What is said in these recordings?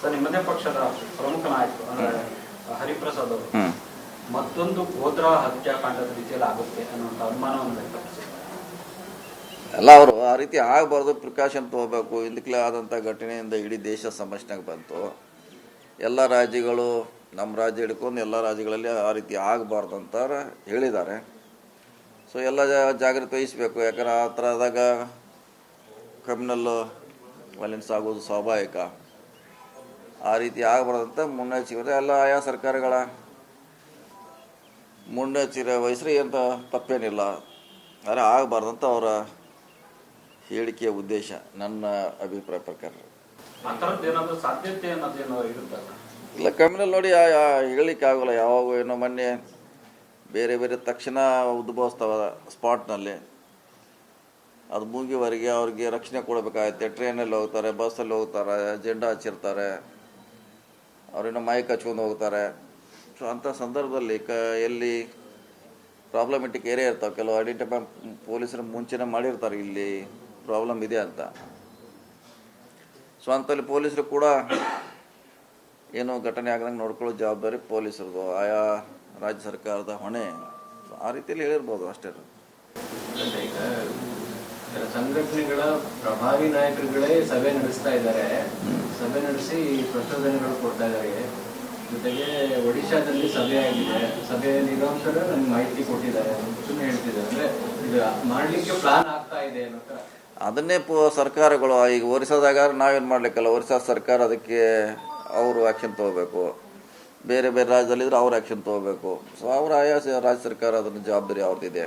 Sir ನಿಮ್ಮದೇ ಪಕ್ಷದ ಪ್ರಮುಖ ನಾಯಕರು ಅಂದ್ರೆ ಹರಿಪ್ರಸಾದ್ ಅವರು ಮತ್ತೊಂದು ಗೋದ್ರಾ ಹತ್ಯಾಕಾಂಡದ ರೀತಿಯಲ್ಲಿ ಆಗುತ್ತೆ ಅನ್ನುವಂತ ಅನುಮಾನವನ್ನು ವ್ಯಕ್ತಪಡಿಸಿದ್ದಾರೆ. ಎಲ್ಲ ಅವರು ಆ ರೀತಿ ಆಗಬಾರ್ದು ಪ್ರಿಕಾಷನ್ ತೊಗೋಬೇಕು ಇಂದಕ್ಲೇ ಆದಂಥ ಘಟನೆಯಿಂದ ಇಡೀ ದೇಶ ಸಮಸ್ಯೆಗೆ ಬಂತು. ಎಲ್ಲ ರಾಜ್ಯಗಳು ನಮ್ಮ ರಾಜ್ಯ ಹಿಡ್ಕೊಂಡು ಎಲ್ಲ ರಾಜ್ಯಗಳಲ್ಲಿ ಆ ರೀತಿ ಆಗಬಾರ್ದು ಅಂತ ಹೇಳಿದ್ದಾರೆ. ಸೊ ಎಲ್ಲ ಜಾಗ್ರತೆ ವಹಿಸಬೇಕು ಯಾಕಂದ್ರೆ ಆ ಥರದಾಗ ಕ್ರಿಮಿನಲ್ ವೈಲೆನ್ಸ್ ಆಗೋದು ಸ್ವಾಭಾವಿಕ. ಆ ರೀತಿ ಆಗಬಾರ್ದಂತ ಮುನ್ನೆಚ್ಚರಿಕೆ ಎಲ್ಲ ಆಯಾ ಸರ್ಕಾರಗಳ ಮುನ್ನೆಚ್ಚರಿಕೆ ವಹಿಸ್ರೆ ಅಂತ ತಪ್ಪೇನಿಲ್ಲ. ಆದರೆ ಆಗಬಾರ್ದಂತ ಅವರ ಹೇಳಿಕೆಯ ಉದ್ದೇಶ ನನ್ನ ಅಭಿಪ್ರಾಯ ಪ್ರಕಾರ. ಇಲ್ಲ ಕಮ್ಮಿನಲ್ಲಿ ನೋಡಿ ಹೇಳಲಿಕ್ಕೆ ಆಗೋಲ್ಲ. ಯಾವಾಗ ಏನೋ ಮೊನ್ನೆ ಬೇರೆ ಬೇರೆ ತಕ್ಷಣ ಉದ್ಭವಿಸ್ತಾವ ಸ್ಪಾಟ್ನಲ್ಲಿ. ಅದು ಮುಗಿಯವರೆಗೆ ಅವ್ರಿಗೆ ರಕ್ಷಣೆ ಕೊಡಬೇಕಾಗತ್ತೆ. ಟ್ರೈನಲ್ಲಿ ಹೋಗ್ತಾರೆ ಬಸ್ಸಲ್ಲಿ ಹೋಗ್ತಾರೆ ಜೆಂಡಾ ಹಚ್ಚಿರ್ತಾರೆ. ಅವ್ರೇನೋ ಮೈಕ್ ಹಚ್ಕೊಂಡು ಹೋಗ್ತಾರೆ. ಸೊ ಅಂಥ ಸಂದರ್ಭದಲ್ಲಿ ಕ ಎಲ್ಲಿ ಪ್ರಾಬ್ಲಮೆಟಿಕ್ ಏರಿಯಾ ಇರ್ತಾವೆ ಕೆಲವು ಐಡೆಂಟಿಫೈ ಪೊಲೀಸರು ಮುಂಚೆನೇ ಮಾಡಿರ್ತಾರೆ ಇಲ್ಲಿ ಪ್ರಾಬ್ಲಮ್ ಇದೆ ಅಂತ. ಸೊ ಅಂಥಲ್ಲಿ ಪೊಲೀಸರು ಕೂಡ ಏನೋ ಘಟನೆ ಆಗದಂಗೆ ನೋಡ್ಕೊಳ್ಳೋ ಜವಾಬ್ದಾರಿ ಪೊಲೀಸರದು ಆಯಾ ರಾಜ್ಯ ಸರ್ಕಾರದ ಹೊಣೆ. ಆ ರೀತಿಯಲ್ಲಿ ಹೇಳಿರ್ಬೋದು ಅಷ್ಟೇ. ಸಂಘಟನೆಗಳ ಪ್ರಭಾವಿ ನಾಯಕರುಗಳೇ ಸಭೆ ನಡೆಸ್ತಾ ಇದ್ದಾರೆ. ಸಭೆ ನಡೆಸಿ ಪ್ರಚೋದನೆಗಳು ಕೊಡ್ತಾ ಇದ್ದಾರೆ ಜೊತೆಗೆ ಒಡಿಶಾದಲ್ಲಿ ಸಭೆ ಆಗಿದೆ. ಸಭೆಯಲ್ಲಿ ಇರೋಂಥವ್ರು ನಮ್ಗೆ ಮಾಹಿತಿ ಕೊಟ್ಟಿದ್ದಾರೆ. ಸುಮ್ಮನೆ ಹೇಳ್ತಿದ್ದಾರೆ. ಅಂದ್ರೆ ಇದು ಮಾಡ್ಲಿಕ್ಕೆ ಪ್ಲಾನ್ ಆಗ್ತಾ ಇದೆ ಅನ್ನೋ ಅದನ್ನೇ ಪೋ ಸರ್ಕಾರಗಳು, ಈಗ ಒರಿಸ್ಸಾದಾಗ ನಾವೇನು ಮಾಡ್ಲಿಕ್ಕಲ್ಲ? ಒರಿಸ್ಸಾ ಸರ್ಕಾರ ಅದಕ್ಕೆ ಅವರು ಆ್ಯಕ್ಷನ್ ತೊಗೋಬೇಕು. ಬೇರೆ ಬೇರೆ ರಾಜ್ಯದಲ್ಲಿದ್ರು ಅವ್ರು ಆ್ಯಕ್ಷನ್ ತೊಗೋಬೇಕು. ಸೊ ಅವ್ರ ಆಯಾ ರಾಜ್ಯ ಸರ್ಕಾರ ಅದನ್ನ ಜವಾಬ್ದಾರಿ ಅವ್ರದ್ದಿದೆ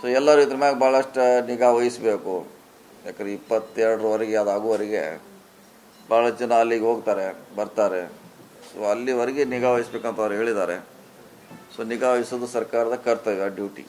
ಸೊ ಎಲ್ಲರೂ ಇದ್ರ ಮ್ಯಾಗ ಭಾಳಷ್ಟು ನಿಗಾ ವಹಿಸಬೇಕು. ಯಾಕಂದ್ರೆ ಇಪ್ಪತ್ತೆರಡರವರೆಗೆ ಅದು ಆಗುವವರೆಗೆ ಭಾಳಷ್ಟು ಜನ ಅಲ್ಲಿಗೆ ಹೋಗ್ತಾರೆ, ಬರ್ತಾರೆ. ಸೊ ಅಲ್ಲಿವರೆಗೆ ನಿಗಾ ವಹಿಸ್ಬೇಕಂತ ಅವ್ರು ಹೇಳಿದ್ದಾರೆ. ಸೊ ನಿಗಾ ವಹಿಸೋದು ಸರ್ಕಾರದ ಕರ್ತವ್ಯ ಡ್ಯೂಟಿ